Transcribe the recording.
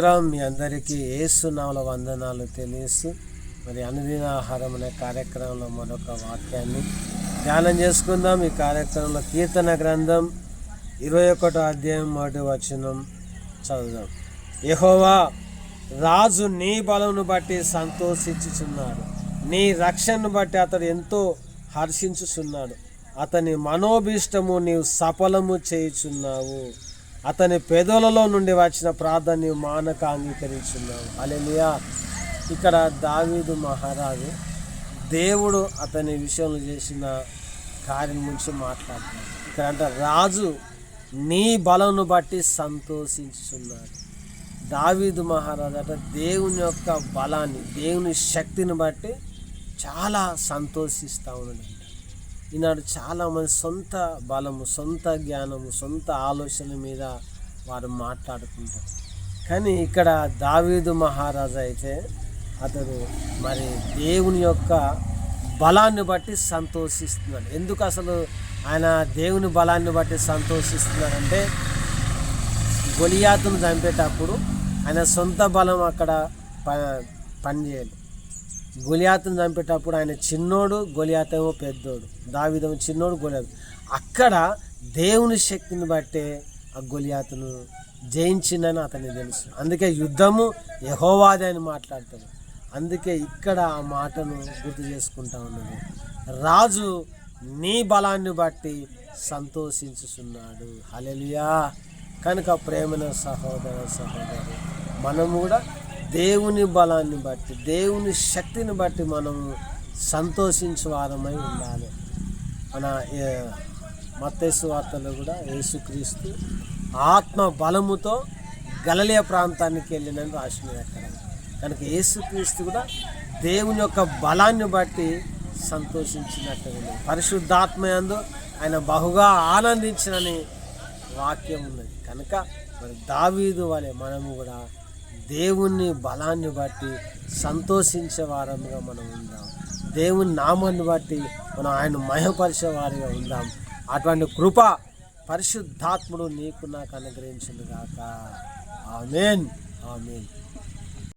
స్తోత్రం మీ అందరికీ ఏసునామల వందనాలు తెలియస్తూ మరి అనుదిన ఆహారం అనే కార్యక్రమంలో మరొక వాక్యాన్ని ధ్యానం చేసుకుందాం. ఈ కార్యక్రమంలో కీర్తన గ్రంథం ఇరవై ఒకటో అధ్యాయం మొదటి వచనం చదువుదాం. యహోవా రాజు నీ బలమును బట్టి సంతోషించుచున్నాడు. నీ రక్షణను బట్టి అతడు ఎంతో హర్షించుచున్నాడు. అతని మనోభీష్టము నీవు సఫలము చేయుచున్నావు. అతని పెదవులలో నుండి వచ్చిన ప్రార్థన మానక అంగీకరించున్నావు అలెలియా ఇక్కడ దావీదు మహారాజు దేవుడు అతని విషయంలో చేసిన కార్యం గురించి మాట్లాడుతున్నాడు. ఇక్కడ అంటే రాజు నీ బలంను బట్టి సంతోషించున్నాడు దావీదు మహారాజు అంటే దేవుని యొక్క బలాన్ని దేవుని శక్తిని బట్టి చాలా సంతోషిస్తూ ఉన్నాడు. ఈనాడు చాలామంది సొంత బలము సొంత జ్ఞానము సొంత ఆలోచనల మీద వారు మాట్లాడుకుంటారు. కానీ ఇక్కడ దావీదు మహారాజు అయితే అతడు మరి దేవుని యొక్క బలాన్ని బట్టి సంతోషిస్తున్నాడు. ఎందుకు అసలు ఆయన దేవుని బలాన్ని బట్టి సంతోషిస్తున్నాడంటే గొలియాతును చంపేటప్పుడు ఆయన సొంత బలం అక్కడ ప పనిచేయాలి గొలియాతను చంపేటప్పుడు ఆయన చిన్నోడు గొలియాతేమో పెద్దోడు. దావిదేమో చిన్నోడు గొలియాతు. అక్కడ దేవుని శక్తిని బట్టే ఆ గొలియాతను జయించిందని అతనికి తెలుసు. అందుకే యుద్ధము యహోవాది అని మాట్లాడతాడు. అందుకే ఇక్కడ ఆ మాటను గుర్తు చేసుకుంటా ఉన్నాడు రాజు నీ బలాన్ని బట్టి సంతోషించుచున్నాడు. హలెలియా కనుక ప్రేమన సహోదర సహోదరు మనం కూడా దేవుని బలాన్ని బట్టి దేవుని శక్తిని బట్టి మనము సంతోషించే వారమై ఉండాలి. మన మత్తేసు వార్తలో కూడా యేసుక్రీస్తు ఆత్మ బలముతో గలలియ ప్రాంతానికి వెళ్ళినని రాసినది అక్కడ కనుక యేసుక్రీస్తు కూడా దేవుని యొక్క బలాన్ని బట్టి సంతోషించినట్టు ఉంది. పరిశుద్ధాత్మ యందు ఆయన బహుగా ఆనందించినని వాక్యం ఉన్నది. కనుక మరి దావీదు వలె మనము కూడా దేవుని బలాన్ని బట్టి సంతోషించే వారంగా మనం ఉందాం. దేవుని నామాన్ని బట్టి మనం ఆయన మహపరిచే వారిగా ఉందాం. అటువంటి కృప పరిశుద్ధాత్ముడు నీకు నాకు అనుగ్రహించింది కాక ఆమెన్. ఆమెన్.